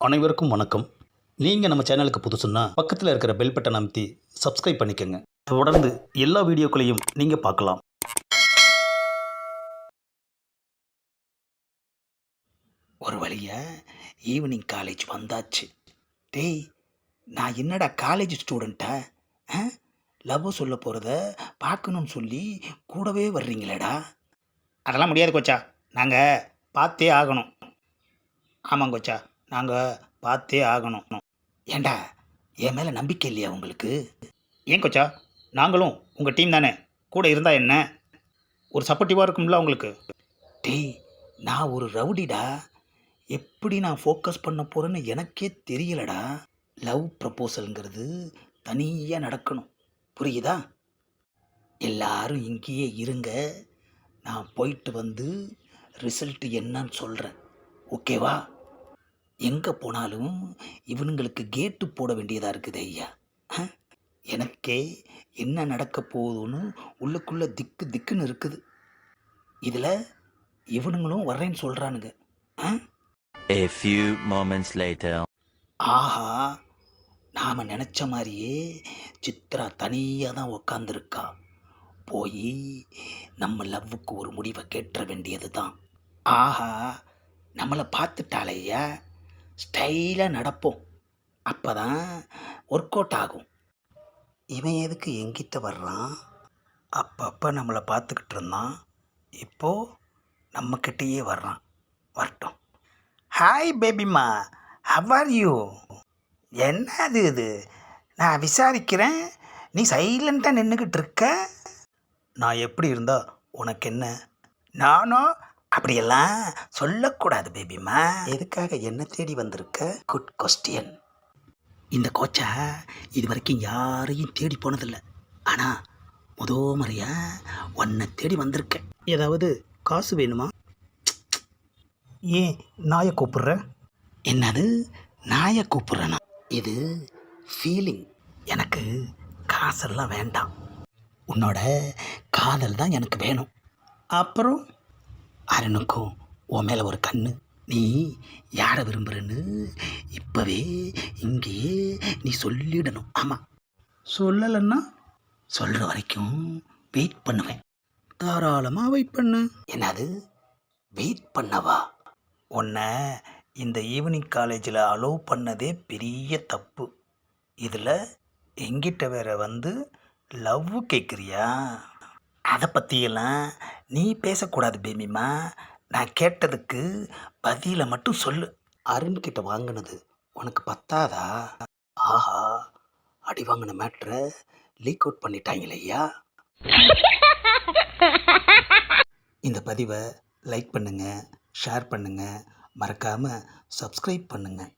அனைவருக்கும் வணக்கம். நீங்கள் நம்ம சேனலுக்கு புதுசுன்னா பக்கத்தில் இருக்கிற பெல் பட்டன் அமைத்தி சப்ஸ்கிரைப் பண்ணிக்கோங்க. தொடர்ந்து எல்லா வீடியோக்களையும் நீங்கள் பார்க்கலாம். ஒரு வழியா ஈவினிங் காலேஜ் வந்தாச்சு. டேய் நான் என்னடா காலேஜ் ஸ்டூடெண்ட்டா ஆ? லவ் சொல்ல போகிறத பார்க்கணும்னு சொல்லி கூடவே வர்றீங்களேடா? அதெல்லாம் முடியாது கோச்சா. நாங்கள் பார்த்தே ஆகணும். ஆமாம் கோச்சா. நாங்கள் பார்த்தே ஆகணும். ஏண்டா? என் மேலே நம்பிக்கை இல்லையா உங்களுக்கு? ஏன் கோச்சா? நாங்களும் உங்கள் டீம் தானே. கூட இருந்தால் என்ன? ஒரு சப்போர்ட்டிவாக இருக்கும்ல உங்களுக்கு. டேய் நான் ஒரு ரவுடிடா. எப்படி நான் ஃபோக்கஸ் பண்ண போகிறேன்னு எனக்கே தெரியலடா. லவ் ப்ரப்போசல்ங்கிறது தனியாக நடக்கணும். புரியுதா? எல்லாரும் இங்கேயே இருங்க. நான் போயிட்டு வந்து ரிசல்ட் என்னன்னு சொல்கிறேன் ஓகேவா எங்கே போனாலும் இவனுங்களுக்கு கேட்டு போட வேண்டியதாக இருக்குது ஐயா? எனக்கே என்ன நடக்க போகுதுன்னு உள்ளுக்குள்ளே திக்கு திக்குன்னு இருக்குது. இதில் இவனுங்களும் வர்றேன்னு சொல்கிறானுங்க A few moments later. ஆஹா நாம் நினச்ச மாதிரியே சித்ரா தனியாக தான் உக்காந்துருக்கா. போய் நம்ம லவ்வுக்கு ஒரு முடிவை கேட்டுற வேண்டியது தான் ஆஹா நம்மளை பார்த்துட்டாலையா ஸ்டைலாக நடப்போம். அப்போ தான் ஒர்க் அவுட் ஆகும். இவன் எதுக்கு எங்கிட்ட வர்றான்? அப்பப்போ நம்மளை பார்த்துக்கிட்டு இருந்தான். இப்போது நம்மக்கிட்டேயே வர்றான். வரட்டும். ஹாய் பேபிம்மா ஹவ் ஆர் யூ என்னது இது? நான் விசாரிக்கிறேன். நீ சைலண்ட்டாக நின்றுக்கிட்டு இருக்க? நான் எப்படி இருந்தா உனக்கு என்ன? நானும் அப்படியெல்லாம் சொல்லக்கூடாது பேபிமா எதுக்காக என்ன தேடி வந்திருக்க? குட் கொஸ்டியன் இந்த கோச்சா இது வரைக்கும் யாரையும் தேடி போனதில்லை. ஆனால் முத முறையா உன்னை தேடி வந்திருக்கேன். ஏதாவது காசு வேணுமா? ஏன் நாயை கூப்பிடுற? என்னது? நாயை கூப்பிடுறேனா? இது ஃபீலிங் எனக்கு காசெல்லாம் வேண்டாம். உன்னோட காதல் தான் எனக்கு வேணும். அப்புறம்? அருணுக்கும் உன் மேலே ஒரு கண்ணு. நீ யாரை விரும்புகிறன்னு இப்போவே இங்கேயே நீ சொல்லிடணும். ஆமாம் சொல்லலைன்னா? சொல்கிற வரைக்கும் வெயிட் பண்ணுவேன். தாராளமாக வெயிட் பண்ணு. என்னது? வெயிட் பண்ணவா? உன்னை இந்த ஈவினிங் காலேஜில் அலோவ் பண்ணதே பெரிய தப்பு. இதில் எங்கிட்ட வேற வந்து லவ் கேட்குறியா அதை பற்றியெல்லாம் நீ பேசக்கூடாது பேமிமா. நான் கேட்டதுக்கு பதிலை மட்டும் சொல்லு. அருண்கிட்ட வாங்கினது உனக்கு பத்தாதா? ஆஹா அடி வாங்கின மேட்ரை லீக் அவுட் பண்ணிட்டாங்களே ஐயா. இந்த பதிவை லைக் பண்ணுங்கள் ஷேர் பண்ணுங்கள் மறக்காமல் சப்ஸ்கிரைப் பண்ணுங்கள்